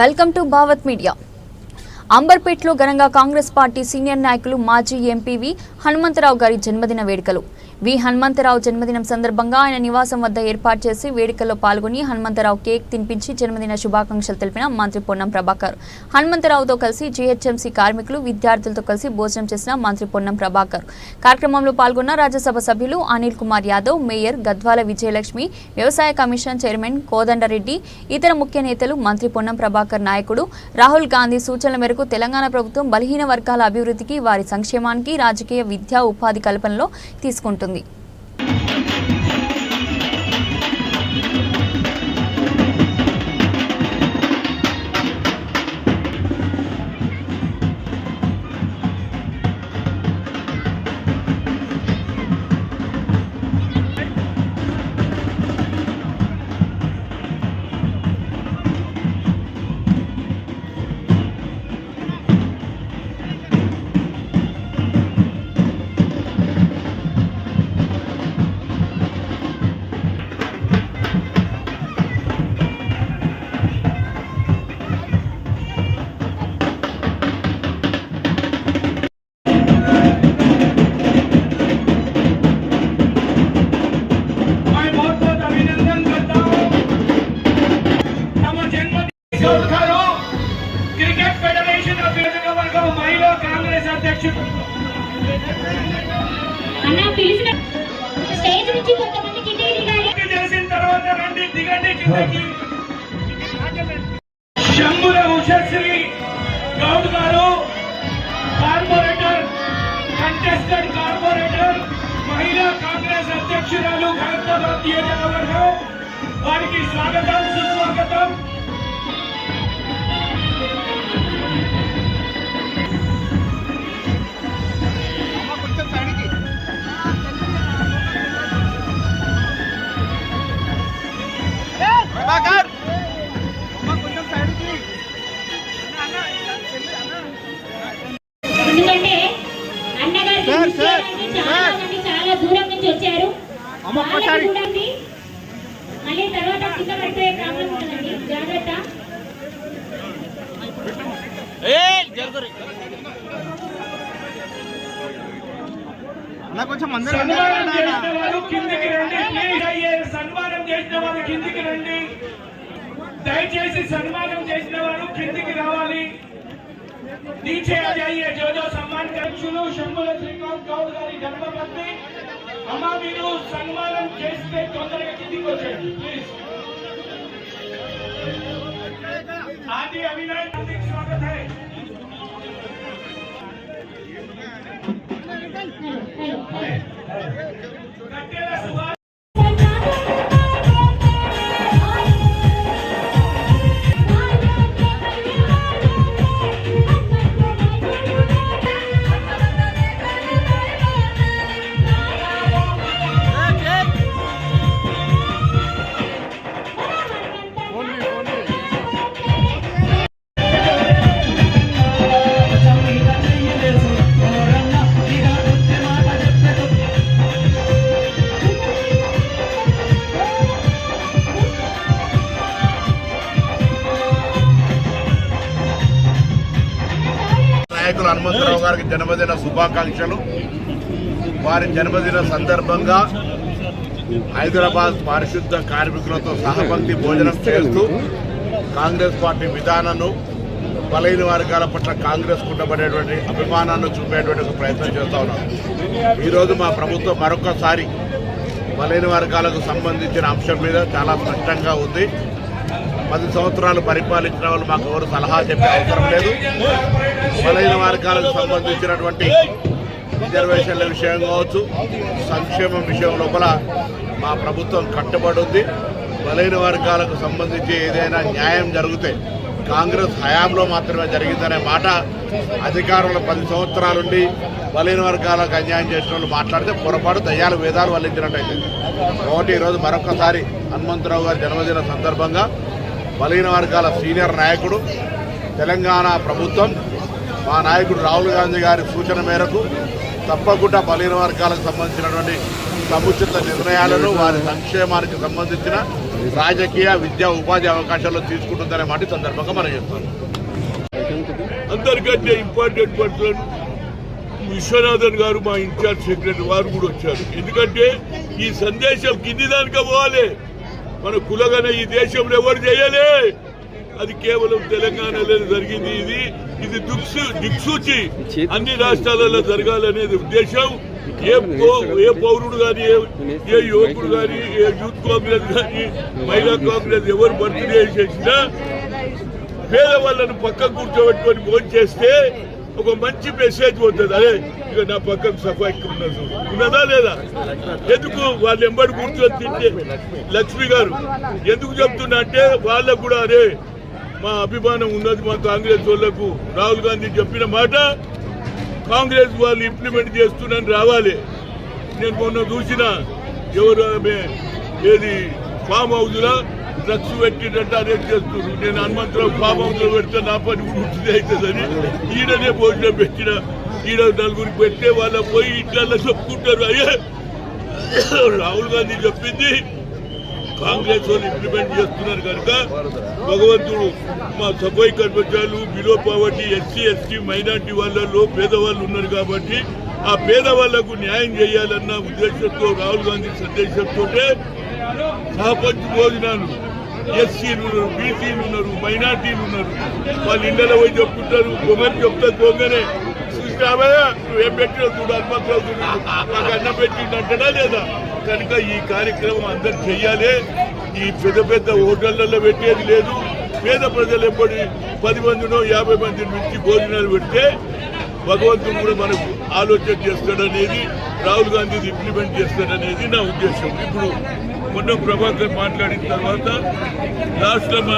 Welcome to Bhavat media అంబర్పేట్లో ఘనంగా Congress party senior నాయకులు మాజీ ఎంపీవి హనుమంతరావు గారి జన్మదిన వేడుకలు. వి హనుమంతరావు జన్మదినం సందర్భంగా ఆయన నివాసం వద్ద ఏర్పాటు చేసి వేడుకల్లో పాల్గొని హనుమంతరావు కేక్ తినిపించి జన్మదిన శుభాకాంక్షలు తెలిపిన మంత్రి పొన్నం ప్రభాకర్. హనుమంతరావుతో కలిసి జీహెచ్ఎంసీ కార్మికులు విద్యార్థులతో కలిసి భోజనం చేసిన మంత్రి పొన్నం ప్రభాకర్. కార్యక్రమంలో పాల్గొన్న రాజ్యసభ సభ్యులు అనిల్ కుమార్ యాదవ్ మేయర్ గద్వాల విజయలక్ష్మి వ్యవసాయ కమిషన్ చైర్మన్ కోదండరెడ్డి ఇతర ముఖ్య నేతలు మంత్రి పొన్నం ప్రభాకర్ నాయకుడు. రాహుల్ గాంధీ సూచనల మేరకు తెలంగాణ ప్రభుత్వం బలహీన వర్గాల అభివృద్ధికి వారి సంక్షేమానికి రాజకీయ విద్యా ఉపాధి కల్పనలో తీసుకుంటుంది. దిగండి కిందకి శంభుల ఉషశ్రీ గౌడ్ గారు కార్పొరేటర్ కంటెస్టెడ్ కార్పొరేటర్ మహిళా కాంగ్రెస్ అధ్యక్షురాలు ఖైరతాబాద్ నియోజకవర్గం వారికి స్వాగతం సుస్వాగతం చాలా దూరం నుంచి వచ్చారు. చూడండి. మళ్ళీ తర్వాత కింద పడిపోయే ప్రాబ్లం ఉంటుందండి జాగ్రత్త. సన్మానం చేసిన వారు సన్మానం చేసిన దయచేసి సన్మానం చేసిన వారు కిందికి రావాలి. నీచే అజయ్యే జోజో అండ్ అధ్యక్షులు షణ్ముల శ్రీకాంత్ గౌడ్ గారి జన్మపత్ని అమ్మా మీరు సన్మానం చేస్తే తొందరగా కిందికి వచ్చేయండి ప్లీజ్ నాయకులు గారికి జన్మదిన శుభాకాంక్షలు. వారి జన్మదిన సందర్భంగా హైదరాబాద్ పారిశుద్ధ కార్మికులతో సహపంక్తి భోజనం చేస్తూ కాంగ్రెస్ పార్టీ విధానాన్ని బలైన వర్గాల పట్ల కాంగ్రెస్ ఉండబడేటువంటి అభిమానాన్ని చూపేటువంటి ఒక ప్రయత్నం చేస్తా ఉన్నాం. ఈరోజు మా ప్రభుత్వం మరొకసారి బలైన వర్గాలకు సంబంధించిన అంశం మీద చాలా స్పష్టంగా ఉంది. పది సంవత్సరాలు పరిపాలించిన వాళ్ళు మాకు ఎవరు సలహా చెప్పే అవసరం లేదు. బలైన వర్గాలకు సంబంధించినటువంటి రిజర్వేషన్ల విషయం కావచ్చు సంక్షేమం విషయం లోపల మా ప్రభుత్వం కట్టుబడి ఉంది. బలైన వర్గాలకు సంబంధించి ఏదైనా న్యాయం జరిగితే కాంగ్రెస్ హయాంలో మాత్రమే జరిగిందనే మాట అధికారంలో పది సంవత్సరాలుండి బలైన వర్గాలకు అన్యాయం చేసిన వాళ్ళు మాట్లాడితే పొరపాటు దయ్యాలు వేదాలు వల్లించినట్టయితే. కాబట్టి ఈరోజు మరొకసారి హనుమంతరావు గారి జన్మదిన సందర్భంగా బలహీన వర్గాల సీనియర్ నాయకుడు తెలంగాణ ప్రభుత్వం మా నాయకుడు రాహుల్ గాంధీ గారి సూచన మేరకు తప్పకుండా బలహీన వర్గాలకు సంబంధించినటువంటి సముచిత నిర్ణయాలను వారి సంక్షేమానికి సంబంధించిన రాజకీయ విద్యా ఉపాధి అవకాశాలు తీసుకుంటుందనే మాట సందర్భంగా మనం చెప్తాను అందరికంటే ఇంపార్టెంట్ పర్సన్ విశ్వనాథన్ గారు మా ఇన్ఛార్జ్ సెక్రటరీ వారు కూడా వచ్చారు. ఎందుకంటే ఈ సందేశం కింది దానికే పోవాలి. మన కులగన ఈ దేశంలో ఎవరు చేయలే? అది కేవలం తెలంగాణలో జరిగింది ఇది. ఇది దిక్సు దిక్సూచి అన్ని రాష్ట్రాలలో జరగాలనేది ఉద్దేశం. ఏ ఏ పౌరుడు కానీ ఏ ఏ యువకుడు కానీ ఏ యూత్ కాంగ్రెస్ కానీ మహిళా కాంగ్రెస్ ఎవరు బర్త్డే చేసినా పేదవాళ్ళను పక్కకు కూర్చోబెట్టుకొని ఫోన్ చేస్తే ఒక మంచి మెసేజ్ పోతుంది అదే ఇక నా పక్కకు సఫాయికి ఉన్నదా లేదా? ఎందుకు వాళ్ళు ఎంబడి కూర్చొని తింటే లక్ష్మి గారు ఎందుకు చెప్తున్నా అంటే వాళ్ళకు కూడా అరే మా అభిమానం ఉన్నది మా కాంగ్రెస్ వాళ్ళకు. రాహుల్ గాంధీ చెప్పిన మాట కాంగ్రెస్ వాళ్ళు ఇంప్లిమెంట్ చేస్తున్నాను రావాలి. నేను మొన్న చూసిన ఎవరు ఆమె ఏది ఫామ్ హౌస్ డ్రగ్స్ పెట్టినట్టు అరెస్ట్ చేస్తున్నారు. నేను హనుమంతరావు ఫామ్ హౌస్లో పెడితే నా పని కూడా ఉంటుంది అవుతుందని ఈడనే భోజనం పెట్టిన ఈడ నలుగురికి పెట్టే వాళ్ళ పోయి ఇంట్లో చెప్పుకుంటారు. అయ్యే! రాహుల్ గాంధీ చెప్పింది కాంగ్రెస్ వాళ్ళు ఇంప్లిమెంట్ చేస్తున్నారు కనుక భగవంతుడు మా సఫాయి కర్మచారులు below poverty SC ST minority వాళ్ళలో పేదవాళ్ళు ఉన్నారు కాబట్టి ఆ పేదవాళ్ళకు న్యాయం చేయాలన్న ఉద్దేశంతో రాహుల్ గాంధీ సందేశంతో సహపంచ్ భోజనాలు. ఎస్సీలు ఉన్నారు బీసీలు ఉన్నారు మైనార్టీలు ఉన్నారు. వాళ్ళు ఇండలో పోయి చెప్పుకుంటారు గుమని చెప్తారు పోగానే చూసినామయ్య నువ్వేం పెట్టినా చూడు హనుమంతరావు చూడు. నాకు అన్నం పెట్టిందంటనా లేదా? కనుక ఈ కార్యక్రమం అందరు చెయ్యాలి. ఈ పెద్ద పెద్ద హోటళ్ళలో పెట్టేది లేదు. పేద ప్రజలు ఎప్పటి పది మందినో యాభై మంది నుంచి భోజనాలు పెడితే భగవంతుడు కూడా మనకు ఆలోచన చేస్తాడనేది రాహుల్ గాంధీ ఇంప్లిమెంట్ చేస్తాడనేది నా ఉద్దేశం. ఇప్పుడు మొన్న ప్రభాకర్ మాట్లాడిన తర్వాత లాస్ట్ మా